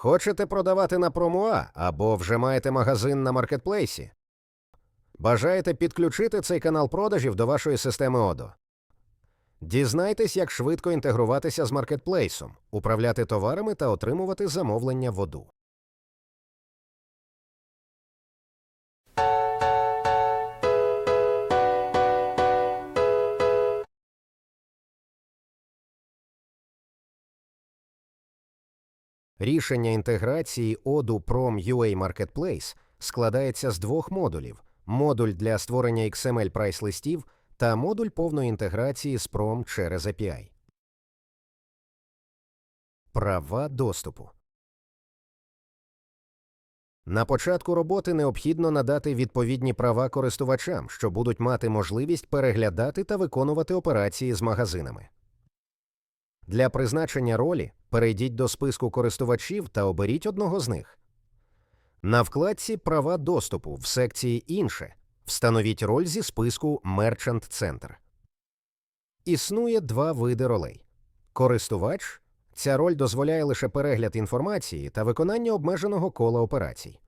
Хочете продавати на промуа або вже маєте магазин на маркетплейсі? Бажаєте підключити цей канал продажів до вашої системи ОДО? Дізнайтесь, як швидко інтегруватися з маркетплейсом, управляти товарами та отримувати замовлення в ОДУ. Рішення інтеграції ODU Prom UA Marketplace складається з двох модулів: модуль для створення XML прайс-листів та модуль повної інтеграції з Prom через API. Права доступу. На початку роботи необхідно надати відповідні права користувачам, що будуть мати можливість переглядати та виконувати операції з магазинами. Для призначення ролі перейдіть до списку користувачів та оберіть одного з них. На вкладці Права доступу в секції Інше встановіть роль зі списку Merchant Center. Існує два види ролей. Користувач ця роль дозволяє лише перегляд інформації та виконання обмеженого кола операцій.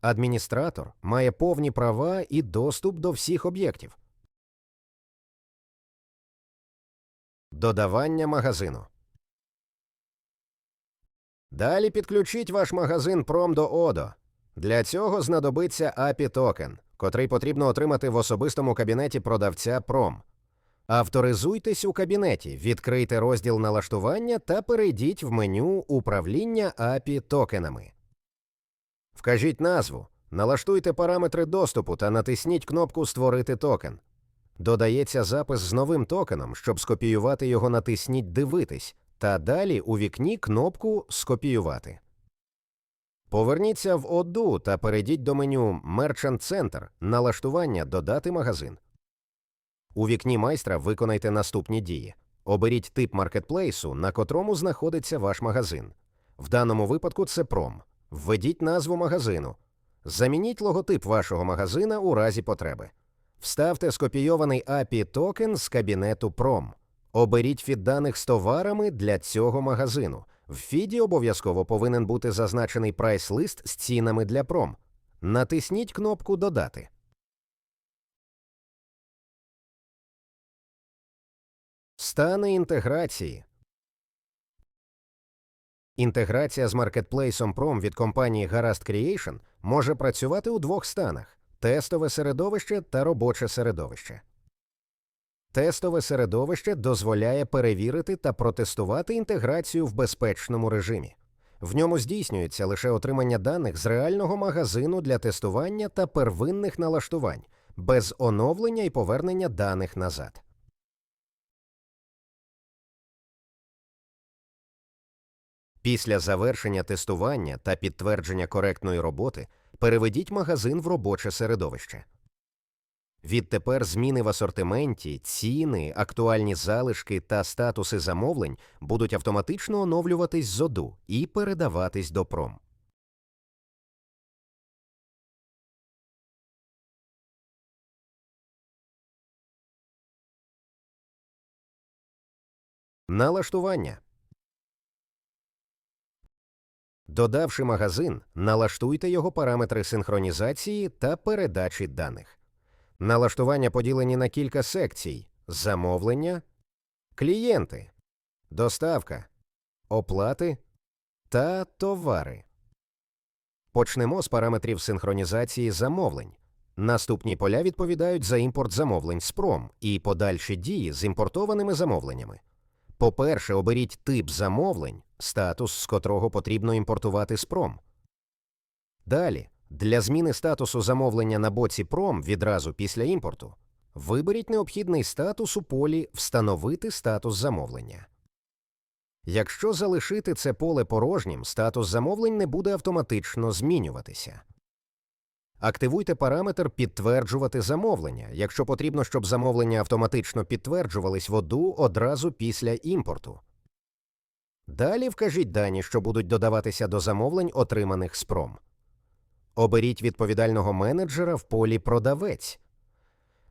Адміністратор має повні права і доступ до всіх об'єктів. Додавання магазину. Далі підключіть ваш магазин Prom до ODO. Для цього знадобиться API токен, котрий потрібно отримати в особистому кабінеті продавця Prom. Авторизуйтесь у кабінеті, відкрийте розділ налаштування та перейдіть в меню Управління API токенами. Вкажіть назву, налаштуйте параметри доступу та натисніть кнопку Створити токен. Додається запис з новим токеном, щоб скопіювати його натисніть Дивитись та далі у вікні кнопку Скопіювати. Поверніться в ОДУ та перейдіть до меню Merchant Center Налаштування Додати магазин. У вікні майстра виконайте наступні дії. Оберіть тип маркетплейсу, на котрому знаходиться ваш магазин. В даному випадку це пром. Введіть назву магазину. Замініть логотип вашого магазина у разі потреби. Вставте скопійований API токен з кабінету Prom. Оберіть фід даних з товарами для цього магазину. В фіді обов'язково повинен бути зазначений прайс-лист з цінами для Prom. Натисніть кнопку Додати. Стани інтеграції. Інтеграція з маркетплейсом Prom від компанії Гаразд Creation може працювати у двох станах: тестове середовище та робоче середовище. Тестове середовище дозволяє перевірити та протестувати інтеграцію в безпечному режимі. В ньому здійснюється лише отримання даних з реального магазину для тестування та первинних налаштувань, без оновлення і повернення даних назад. Після завершення тестування та підтвердження коректної роботи переведіть магазин в робоче середовище. Відтепер зміни в асортименті, ціни, актуальні залишки та статуси замовлень будуть автоматично оновлюватись з ОДУ і передаватись до пром. Налаштування. Додавши магазин, налаштуйте його параметри синхронізації та передачі даних. Налаштування поділені на кілька секцій: замовлення, клієнти, доставка, оплати та товари. Почнемо з параметрів синхронізації замовлень. Наступні поля відповідають за імпорт замовлень з пром і подальші дії з імпортованими замовленнями. По-перше, оберіть тип замовлень, статус з котрого потрібно імпортувати з пром. Далі, для зміни статусу замовлення на боці пром відразу після імпорту, виберіть необхідний статус у полі Встановити статус замовлення. Якщо залишити це поле порожнім, статус замовлень не буде автоматично змінюватися. Активуйте параметр Підтверджувати замовлення, якщо потрібно, щоб замовлення автоматично підтверджувались в ОДУ одразу після імпорту. Далі вкажіть дані, що будуть додаватися до замовлень, отриманих з пром. Оберіть відповідального менеджера в полі Продавець.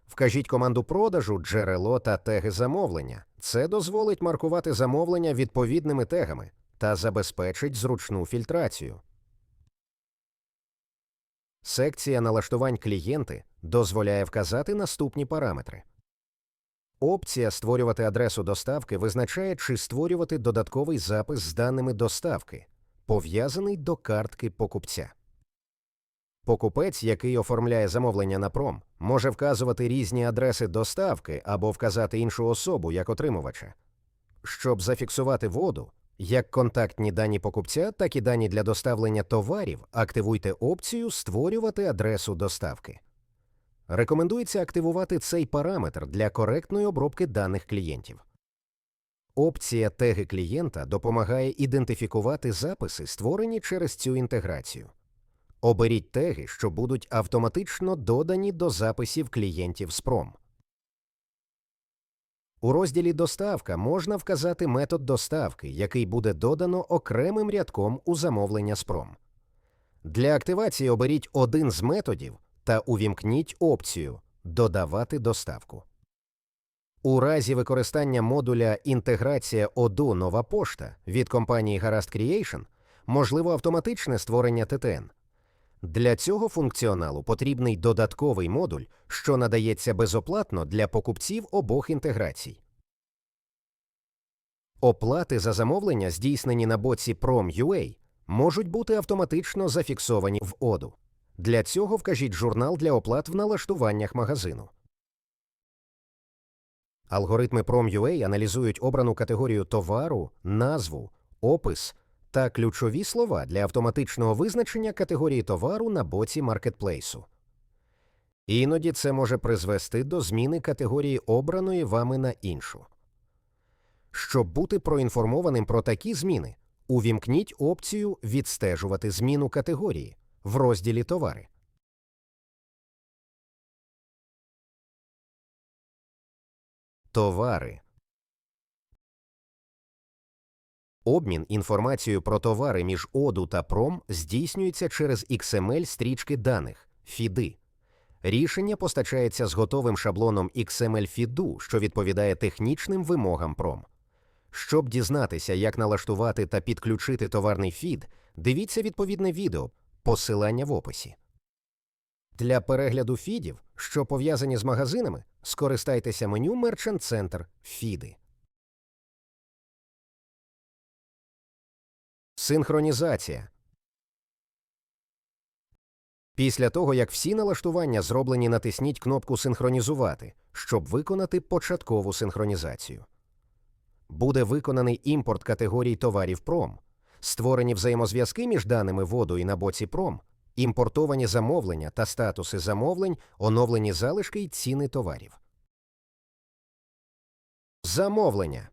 Вкажіть команду продажу, джерело та теги замовлення. Це дозволить маркувати замовлення відповідними тегами. та забезпечить зручну фільтрацію. Секція налаштувань клієнти дозволяє вказати наступні параметри. Опція Створювати адресу доставки визначає, чи створювати додатковий запис з даними доставки, пов'язаний до картки покупця. Покупець, який оформляє замовлення на пром, може вказувати різні адреси доставки або вказати іншу особу як отримувача. Щоб зафіксувати воду, як контактні дані покупця, так і дані для доставлення товарів, активуйте опцію Створювати адресу доставки. Рекомендується активувати цей параметр для коректної обробки даних клієнтів. Опція Теги клієнта допомагає ідентифікувати записи, створені через цю інтеграцію. Оберіть теги, що будуть автоматично додані до записів клієнтів з пром. У розділі Доставка можна вказати метод доставки, який буде додано окремим рядком у замовлення з пром. Для активації оберіть один з методів та увімкніть опцію Додавати доставку. У разі використання модуля Інтеграція ОДУ Нова пошта від компанії Гаразд Creation можливо автоматичне створення ТТН. Для цього функціоналу потрібний додатковий модуль, що надається безоплатно для покупців обох інтеграцій. Оплати за замовлення, здійснені на боці Prom.ua, можуть бути автоматично зафіксовані в оду. Для цього вкажіть журнал для оплат в налаштуваннях магазину. Алгоритми Prom.ua аналізують обрану категорію товару, назву, опис та ключові слова для автоматичного визначення категорії товару на боці маркетплейсу. Іноді це може призвести до зміни категорії обраної вами на іншу. Щоб бути проінформованим про такі зміни, увімкніть опцію Відстежувати зміну категорії в розділі Товари. Товари Обмін інформацією про товари між ОДУ та ПРОМ здійснюється через XML стрічки даних фіди. Рішення постачається з готовим шаблоном XML фіду, що відповідає технічним вимогам ПРОМ. Щоб дізнатися, як налаштувати та підключити товарний фід, дивіться відповідне відео, посилання в описі. Для перегляду фідів, що пов'язані з магазинами, скористайтеся меню Merchant Center Фіди. Синхронізація. Після того, як всі налаштування зроблені, натисніть кнопку Синхронізувати, щоб виконати початкову синхронізацію. Буде виконаний імпорт категорій товарів пром, створені взаємозв'язки між даними воду і на боці пром, імпортовані замовлення та статуси замовлень, оновлені залишки й ціни товарів. Замовлення.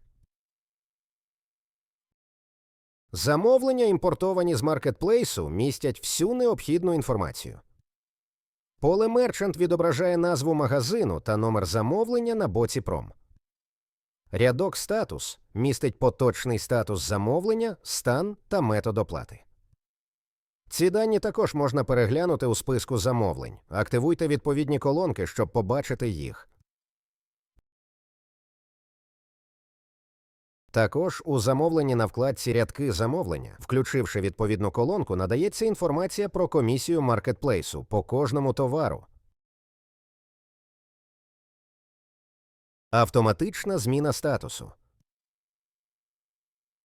Замовлення, імпортовані з маркетплейсу, містять всю необхідну інформацію. Поле Мерчант відображає назву магазину та номер замовлення на боці пром. Рядок статус містить поточний статус замовлення, стан та метод оплати. Ці дані також можна переглянути у списку замовлень. Активуйте відповідні колонки, щоб побачити їх. Також у замовленні на вкладці Рядки замовлення, включивши відповідну колонку, надається інформація про комісію маркетплейсу по кожному товару. Автоматична зміна статусу.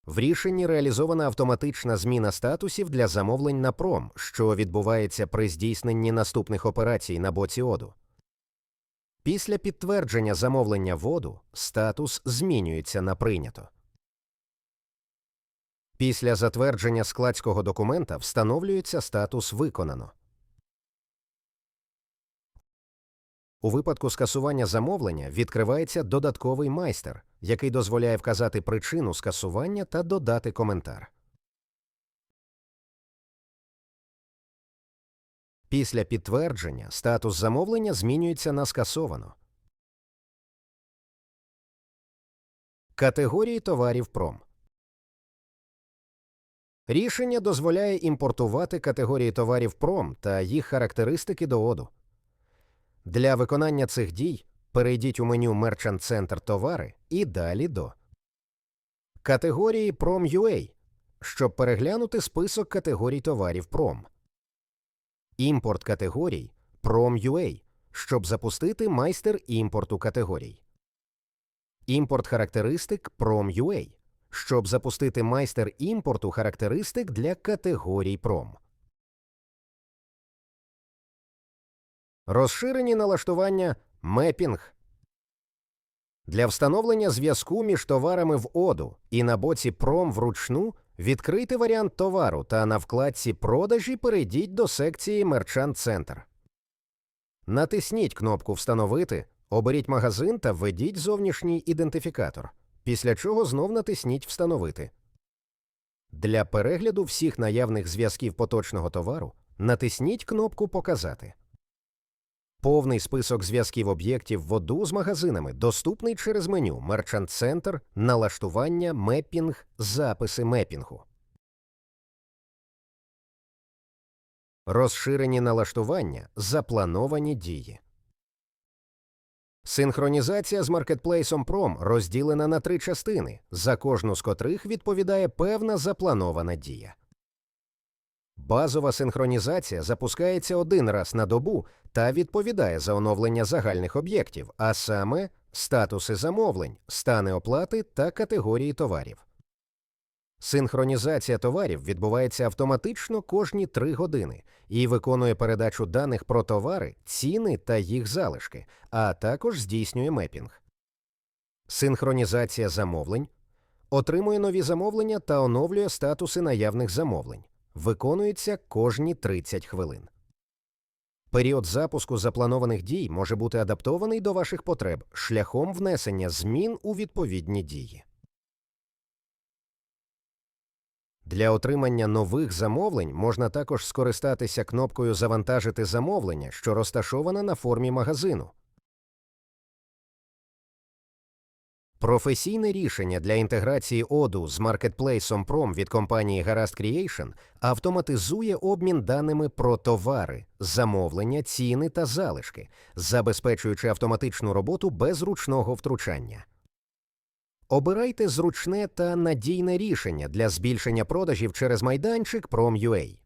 В рішенні реалізована автоматична зміна статусів для замовлень на пром, що відбувається при здійсненні наступних операцій на боці оду. Після підтвердження замовлення воду статус змінюється на прийнято. Після затвердження складського документа встановлюється статус виконано. У випадку скасування замовлення відкривається додатковий майстер, який дозволяє вказати причину скасування та додати коментар. Після підтвердження статус замовлення змінюється на скасовано. Категорії товарів пром. Рішення дозволяє імпортувати категорії товарів пром та їх характеристики до оду. Для виконання цих дій перейдіть у меню Merchant Center товари і далі до категорії Prom.ua щоб переглянути список категорій товарів пром. Імпорт категорій Prom.ua, щоб запустити майстер імпорту категорій. Імпорт характеристик Prom.ua, щоб запустити майстер імпорту характеристик для категорій пром. Розширені налаштування Мепінг для встановлення зв'язку між товарами в оду і на боці пром вручну відкрийте варіант товару та на вкладці Продажі перейдіть до секції Мерчант Центр. Натисніть кнопку Встановити, оберіть магазин та введіть зовнішній ідентифікатор, після чого знов натисніть Встановити. Для перегляду всіх наявних зв'язків поточного товару натисніть кнопку Показати. Повний список зв'язків об'єктів в ОДУ з магазинами доступний через меню Merchant Center, налаштування, мепінг, записи мепінгу. Розширені налаштування, заплановані дії. Синхронізація з маркетплейсом Prom розділена на три частини, за кожну з котрих відповідає певна запланована дія. Базова синхронізація запускається один раз на добу та відповідає за оновлення загальних об'єктів, а саме статуси замовлень, стани оплати та категорії товарів. Синхронізація товарів відбувається автоматично кожні 3 години і виконує передачу даних про товари, ціни та їх залишки, а також здійснює мепінг. Синхронізація замовлень отримує нові замовлення та оновлює статуси наявних замовлень. Виконується кожні 30 хвилин. Період запуску запланованих дій може бути адаптований до ваших потреб шляхом внесення змін у відповідні дії. Для отримання нових замовлень можна також скористатися кнопкою Завантажити замовлення, що розташована на формі магазину. Професійне рішення для інтеграції оду з маркетплейсом Prom від компанії Гаразд Creation автоматизує обмін даними про товари, замовлення, ціни та залишки, забезпечуючи автоматичну роботу без ручного втручання. Обирайте зручне та надійне рішення для збільшення продажів через майданчик Prom.ua.